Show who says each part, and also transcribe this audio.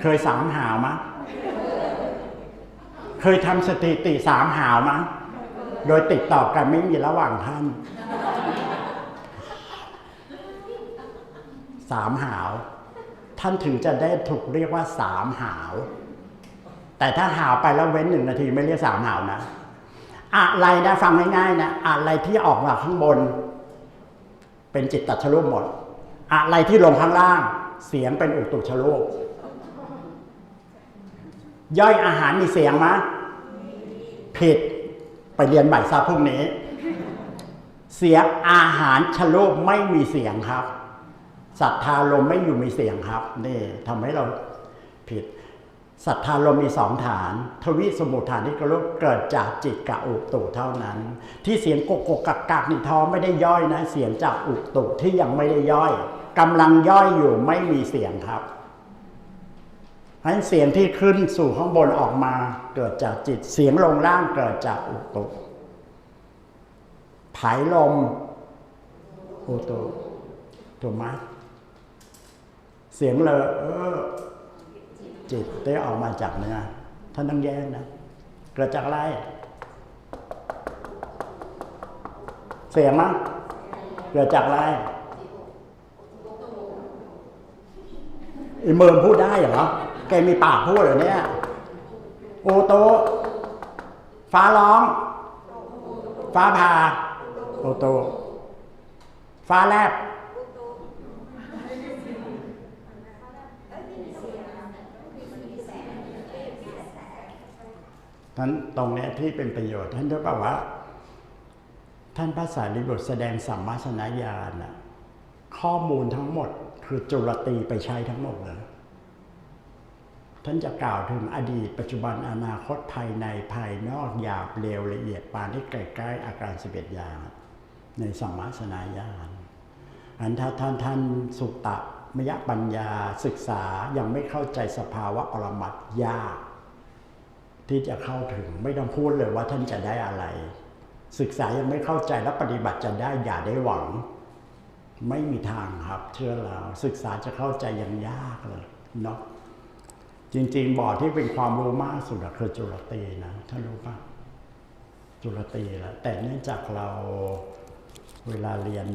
Speaker 1: เคยสามหาวมะเคยทำสถิติสามหาวมะโดยติดต่อกันไม่มีระหว่างท่านสามหาว ท่านถึงจะได้ถูกเรียกว่าสามหาว แต่ถ้าหาวไปแล้วเว้นหนึ่งนาทีไม่เรียกสามหาวนะอะไรนะฟังง่ายๆนะอะไรที่ออกมาข้างบน เป็นจิตตัชรูปหมด อะไรที่ลงข้างล่าง เสียงเป็นอุตุชรูป ย่อยอาหารมีเสียงมะผิดไปเรียนใหม่ซะพรุ่งนี้ เสียงอาหารชรูปไม่มีเสียงครับศรัทธาลมไม่อยู่มีเสียงครับนี่ทำให้เราผิดศรัทธาลมมีสองฐาน ทวิสมุทฐานที่กรุเกิดจากจิตกับอุตุเท่านั้น ที่เสียงกกกกักกักนี่ท้อไม่ได้ย่อยนะ เสียงจากอุตุที่ยังไม่ได้ย่อยกำลังย่อยอยู่ไม่มีเสียงครับ เพราะฉะนั้นเสียงที่ขึ้นสู่ข้างบนออกมาเกิดจากจิต เสียงลงล่างเกิดจากอุตุผายลมอุตุถูกไหมเสียงเลอเออจิตได้ออกมาจากเนื้อท่านต้องแยกนะเกิดจากอะไร เสียงมั้งเกิดจากอะไร ไอ้เมินพูดได้เหรอ แกมีปากพูดเหรอเนี่ย โอโต ฟ้าร้อง ฟ้าผ่า โอโต ฟ้าแลบ ท่านตรงเนี้ยที่เป็นประโยชน์ ท่านจะบอกว่า ท่านพระสารีบุตรแสดงสัมมาสนญาณน่ะ ข้อมูลทั้งหมด คือจุลตีไปใช้ทั้งหมดเลยท่านจะกล่าวถึงอดีต ปัจจุบันอนาคตภายในภายนอกหยาบเร็วละเอียดปานที่ใกล้ๆอาการสิบเอ็ดอย่าง ในสัมมาสนาญาณอันถ้าท่านท่านสุตตะมยปัญญาศึกษายังไม่เข้าใจสภาวะปรมัตถ์ยาก ที่จะเข้าถึงไม่ต้องพูดเลยว่าท่านจะได้อะไร ศึกษายังไม่เข้าใจแล้วปฏิบัติจะได้อย่าได้หวัง ไม่มีทางครับ เชื่อเราศึกษาจะเข้าใจยังยากเลยเนาะจริง ๆ บอร์ดที่เป็นความรู้มากสุดคือจุลตีนะท่านรู้ปะจุลตีแล้วแต่เนื่องจากเราเวลาเรียน